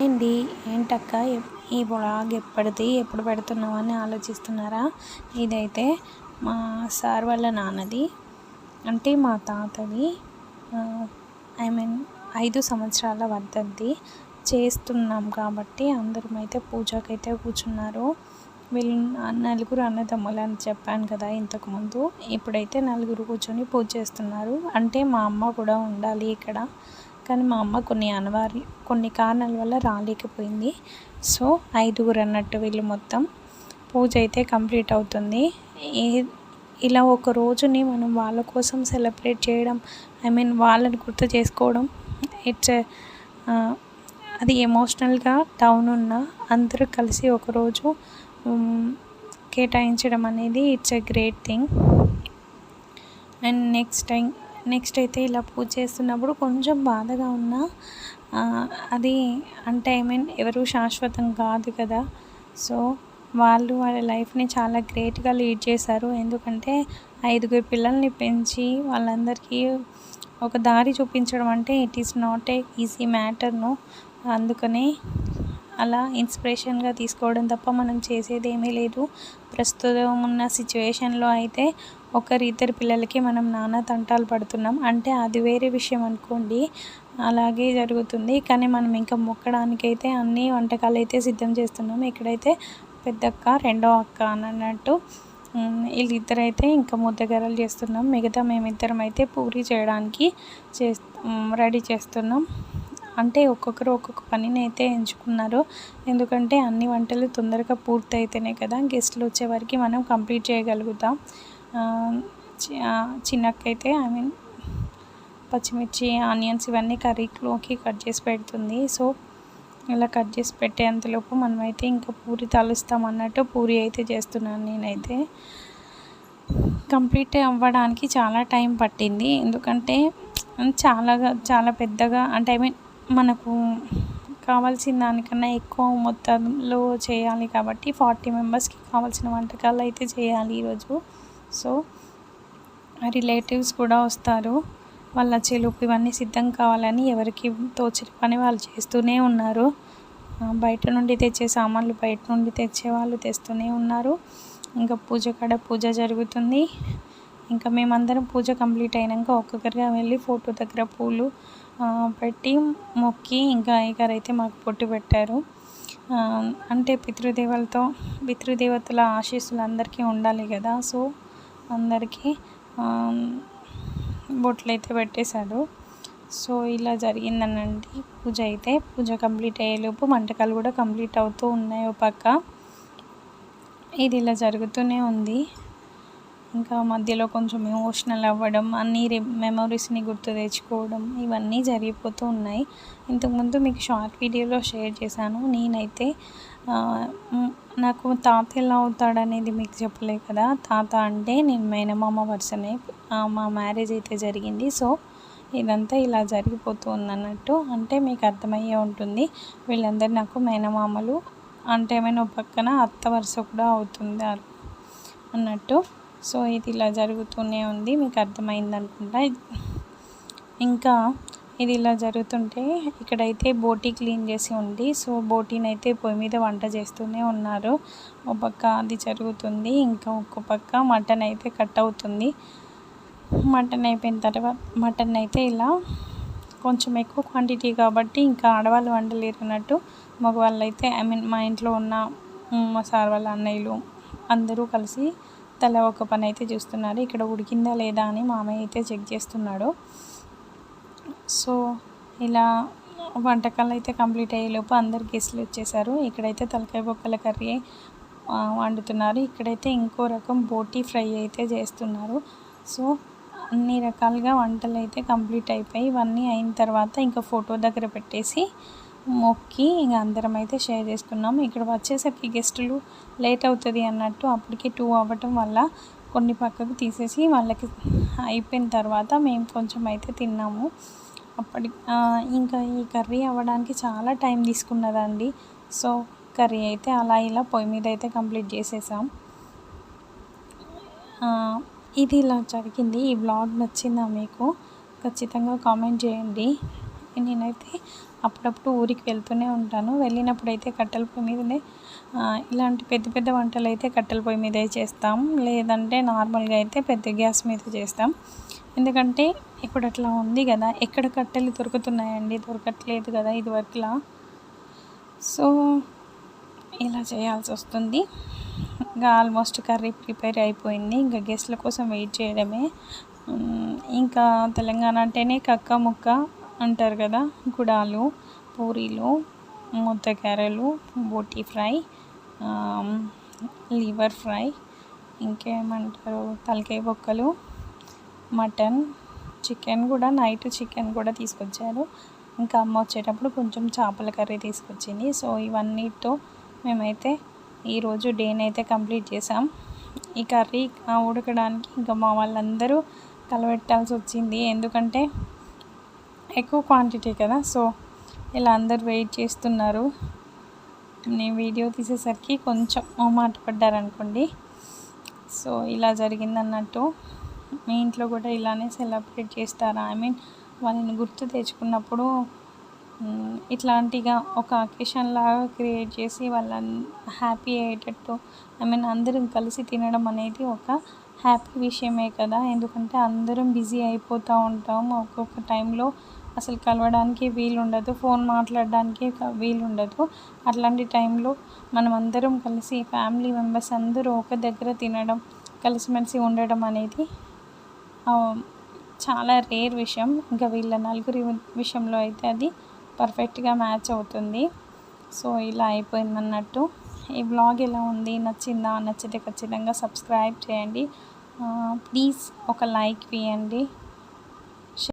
ఏంటి ఏంటక్క? ఈ బ్లాగ్ ఎప్పటిది? ఎప్పుడు పెడుతున్నావు అని ఆలోచిస్తున్నారా? ఇదైతే మా సార్ వాళ్ళ నాన్నది. అంటే మా తాతది. ఐ మీన్ ఐదు సంవత్సరాల వద్దది. చేస్తున్నాం కాబట్టి అందరం అయితే పూజకైతే కూర్చున్నారు. వీళ్ళు నలుగురు అన్నదమ్ములు అని చెప్పాను కదా ఇంతకుముందు ఇప్పుడైతే నలుగురు కూర్చొని పూజ చేస్తున్నారు. అంటే మా అమ్మ కూడా ఉండాలి ఇక్కడ. కానీ మా అమ్మ కొన్ని అనివార్య కొన్ని కారణాల వల్ల రాలేకపోయింది. సో ఐదుగురు అన్నట్టు వీళ్ళు మొత్తం పూజ అయితే కంప్లీట్ అవుతుంది. ఏ ఇలా ఒక రోజుని మనం వాళ్ళ కోసం సెలబ్రేట్ చేయడం ఐ మీన్ వాళ్ళని గుర్తు చేసుకోవడం ఇట్స్ అది ఎమోషనల్గా డౌన్ ఉన్న అందరూ కలిసి ఒకరోజు కేటాయించడం అనేది it's a great thing. And next time next అయితే ఇలా పూజ చేస్తున్నప్పుడు కొంచెం బాధగా ఉన్నా అది అంటే ఐ మీన్ ఎవరు శాశ్వతం కాదు కదా. సో వాళ్ళు వాళ్ళ లైఫ్ని చాలా గ్రేట్గా లీడ్ చేశారు. ఎందుకంటే ఐదుగురు పిల్లల్ని పెంచి వాళ్ళందరికీ ఒక దారి చూపించడం అంటే it is not a easy మ్యాటర్ను అందుకనే అలా ఇన్స్పిరేషన్గా తీసుకోవడం తప్ప మనం చేసేది ఏమీ లేదు. ప్రస్తుతం ఉన్న సిచ్యువేషన్లో అయితే ఒకరి ఇద్దరు పిల్లలకి మనం నానా తంటాలు పడుతున్నాం. అంటే అది వేరే విషయం అనుకోండి. అలాగే జరుగుతుంది. కానీ మనం ఇంకా మొక్కడానికైతే అన్ని వంటకాలు అయితే సిద్ధం చేస్తున్నాం. ఇక్కడైతే పెద్దక్క రెండో అక్క అని అన్నట్టు వీళ్ళిద్దరైతే ఇంకా ముద్దగరలు చేస్తున్నాం. మిగతా మేమిద్దరం అయితే పూరి చేయడానికి చే రెడీ చేస్తున్నాం. అంటే ఒక్కొక్కరు ఒక్కొక్క పనిని అయితే ఎంచుకున్నారు. ఎందుకంటే అన్ని వంటలు తొందరగా పూర్తి అయితేనే కదా గెస్ట్లు వచ్చేవారికి మనం కంప్లీట్ చేయగలుగుతాం. చిన్నకైతే ఐ మీన్ పచ్చిమిర్చి ఆనియన్స్ ఇవన్నీ కర్రీలోకి కట్ చేసి పెడుతుంది. సో ఇలా కట్ చేసి పెట్టేంతలోపు మనమైతే ఇంకా పూరి తలుస్తాం అన్నట్టు పూరి అయితే చేస్తున్నాను నేనైతే. కంప్లీట్ అవ్వడానికి చాలా టైం పట్టింది. ఎందుకంటే చాలా చాలా పెద్దగా అంటే ఐ మీన్ మనకు కావాల్సిన దానికన్నా ఎక్కువ మొత్తంలో చేయాలి కాబట్టి ఫార్టీ మెంబర్స్కి కావాల్సిన వంటకాలు అయితే చేయాలి ఈరోజు. సో రిలేటివ్స్ కూడా వస్తారు. వాళ్ళ చెలుపు ఇవన్నీ సిద్ధం కావాలని ఎవరికి తోచిన పని వాళ్ళు చేస్తూనే ఉన్నారు. బయట నుండి తెచ్చే సామాన్లు బయట నుండి తెచ్చే వాళ్ళు తెస్తూనే ఉన్నారు. ఇంకా పూజ కాడ పూజ జరుగుతుంది. ఇంకా మేమందరం పూజ కంప్లీట్ అయినాక ఒక్కొక్కరిగా వెళ్ళి ఫోటో దగ్గర పూలు పెట్టి మొక్కి ఇంకా అయ్యగారు అయితే మాకు పొట్టు పెట్టారు. అంటే పితృదేవులతో పితృదేవతల ఆశీస్సులు అందరికీ ఉండాలి కదా. సో అందరికీ బొట్లు అయితే పెట్టేశాడు. సో ఇలా జరిగిందనండి. పూజ అయితే పూజ కంప్లీట్ అయ్యేలోపు వంటకాలు కూడా కంప్లీట్ అవుతూ ఉన్నాయి ఓ పక్క. ఇది ఇలా జరుగుతూనే ఉంది. ఇంకా మధ్యలో కొంచెం ఎమోషనల్ అవ్వడం అన్ని మెమరీస్ని గుర్తు తెచ్చుకోవడం ఇవన్నీ జరిగిపోతూ ఉన్నాయి. ఇంతకుముందు మీకు షార్ట్ వీడియోలో షేర్ చేశాను. నేనైతే నాకు తాత ఎలా అవుతాడనేది మీకు చెప్పలే కదా. తాత అంటే నేను మేనమామ వరుసనే మా మ్యారేజ్ అయితే జరిగింది. సో ఇదంతా ఇలా జరిగిపోతూ ఉందన్నట్టు అంటే మీకు అర్థమయ్యే ఉంటుంది. వీళ్ళందరూ నాకు మేనమామలు. అంటే ఏమైనా పక్కన అత్త వరుస కూడా అవుతుంది అన్నట్టు. సో ఇది ఇలా జరుగుతూనే ఉంది మీకు అర్థమైంది అనుకుంటా. ఇంకా ఇది ఇలా జరుగుతుంటే ఇక్కడైతే బోటీ క్లీన్ చేసి ఉంది. సో బోటీని అయితే పొయ్యి మీద వంట చేస్తూనే ఉన్నారు. ఒక పక్క అది జరుగుతుంది ఇంకా ఒక పక్క మటన్ అయితే కట్ అవుతుంది. మటన్ అయిపోయిన తర్వాత మటన్ అయితే ఇలా కొంచెం ఎక్కువ క్వాంటిటీ కాబట్టి ఇంకా ఆడవాళ్ళు వండలేరు అన్నట్టు మగవాళ్ళు అయితే ఐ మీన్ మా ఇంట్లో ఉన్న మా సార్ వాళ్ళ అన్నయ్యలు అందరూ కలిసి తల ఒక పని అయితే చూస్తున్నారు. ఇక్కడ ఉడికిందా లేదా అని మామయ్య అయితే చెక్ చేస్తున్నాడు. సో ఇలా వంటకాలు అయితే కంప్లీట్ అయ్యేలోపు అందరు గెస్ట్లు వచ్చేసారు. ఇక్కడైతే తలకాయ బొక్కల కర్రీ వండుతున్నారు. ఇక్కడైతే ఇంకో రకం బోటీ ఫ్రై అయితే చేస్తున్నారు. సో అన్ని రకాలుగా వంటలు అయితే కంప్లీట్ అయిపోయి ఇవన్నీ అయిన తర్వాత ఇంకా ఫోటో దగ్గర పెట్టేసి మొక్కి ఇంకా అందరం అయితే షేర్ చేసుకున్నాం. ఇక్కడ వచ్చేసరికి గెస్టులు లేట్ అవుతుంది అన్నట్టు అప్పటికి టూ అవ్వటం వల్ల కొన్ని పక్కకు తీసేసి వాళ్ళకి అయిపోయిన తర్వాత మేము కొంచెం అయితే తిన్నాము. అప్పటి ఇంకా ఈ కర్రీ అవ్వడానికి చాలా టైం తీసుకున్నదండి. సో కర్రీ అయితే అలా ఇలా పొయ్యి మీద అయితే కంప్లీట్ చేసేసాం. ఇది ఇలా జరిగింది. ఈ బ్లాగ్ నచ్చిందా మీకు? ఖచ్చితంగా కామెంట్ చేయండి. నేనైతే అప్పుడప్పుడు ఊరికి వెళ్తూనే ఉంటాను. వెళ్ళినప్పుడు అయితే కట్టెల పొయ్యి మీదనే ఇలాంటి పెద్ద పెద్ద వంటలు అయితే కట్టెల పొయ్యి మీదే చేస్తాం. లేదంటే నార్మల్గా అయితే పెద్ద గ్యాస్ మీద చేస్తాం. ఎందుకంటే ఇప్పుడు అట్లా ఉంది కదా ఎక్కడ కట్టెలు దొరుకుతున్నాయండి? దొరకట్లేదు కదా ఇది వరకులా సో ఇలా చేయాల్సి వస్తుంది. ఇంకా ఆల్మోస్ట్ కర్రీ ప్రిపేర్ అయిపోయింది. ఇంకా గెస్ట్ల కోసం వెయిట్ చేయడమే. ఇంకా తెలంగాణ అంటేనే కక్క ముక్క. అంటారు కదా గుడాలు పూరీలు ముద్దకారలు బోటీ ఫ్రై లివర్ ఫ్రై ఇంకేమంటారు తలకాయ బొక్కలు మటన్ చికెన్ కూడా నైట్ చికెన్ కూడా తీసుకొచ్చారు. ఇంకా అమ్మ వచ్చేటప్పుడు కొంచెం చేపల కర్రీ తీసుకొచ్చింది. సో ఇవన్నీతో మేమైతే ఈరోజు డేనైతే కంప్లీట్ చేసాం. ఈ కర్రీ ఉడకడానికి ఇంకా మా వాళ్ళందరూ కలబెట్టాల్సి వచ్చింది. ఎందుకంటే ఎక్కువ క్వాంటిటీ కదా. సో ఇలా అందరు వెయిట్ చేస్తున్నారు. నేను వీడియో తీసేసరికి కొంచెం మాట పడ్డారనుకోండి. సో ఇలా జరిగిందన్నట్టు. మీ ఇంట్లో కూడా ఇలానే సెలబ్రేట్ చేస్తారా? ఐ మీన్ వాళ్ళని గుర్తు తెచ్చుకున్నప్పుడు ఇట్లాంటిగా ఒక అకేషన్ లాగా క్రియేట్ చేసి వాళ్ళని హ్యాపీ అయ్యేటట్టు ఐ మీన్ అందరం కలిసి తినడం అనేది ఒక హ్యాపీ విషయమే కదా. ఎందుకంటే అందరం బిజీ అయిపోతూ ఉంటాం ఒక్కొక్క టైంలో అసలు కలవడానికి వీలు ఉండదు ఫోన్ మాట్లాడడానికి వీలుండదు. వీలు ఉండదు అట్లాంటి టైంలో మనం అందరం కలిసి ఫ్యామిలీ మెంబర్స్ అందరూ ఒక దగ్గర తినడం కలిసిమెలిసి ఉండడం అనేది చాలా రేర్ విషయం. ఇంకా వీళ్ళ నలుగురి విషయంలో అయితే అది పర్ఫెక్ట్గా మ్యాచ్ అవుతుంది. సో ఇలా అయిపోయిందన్నట్టు. ఈ బ్లాగ్ ఎలా ఉంది? నచ్చిందా? నచ్చితే ఖచ్చితంగా సబ్స్క్రైబ్ చేయండి. ప్లీజ్ ఒక లైక్ వేయండి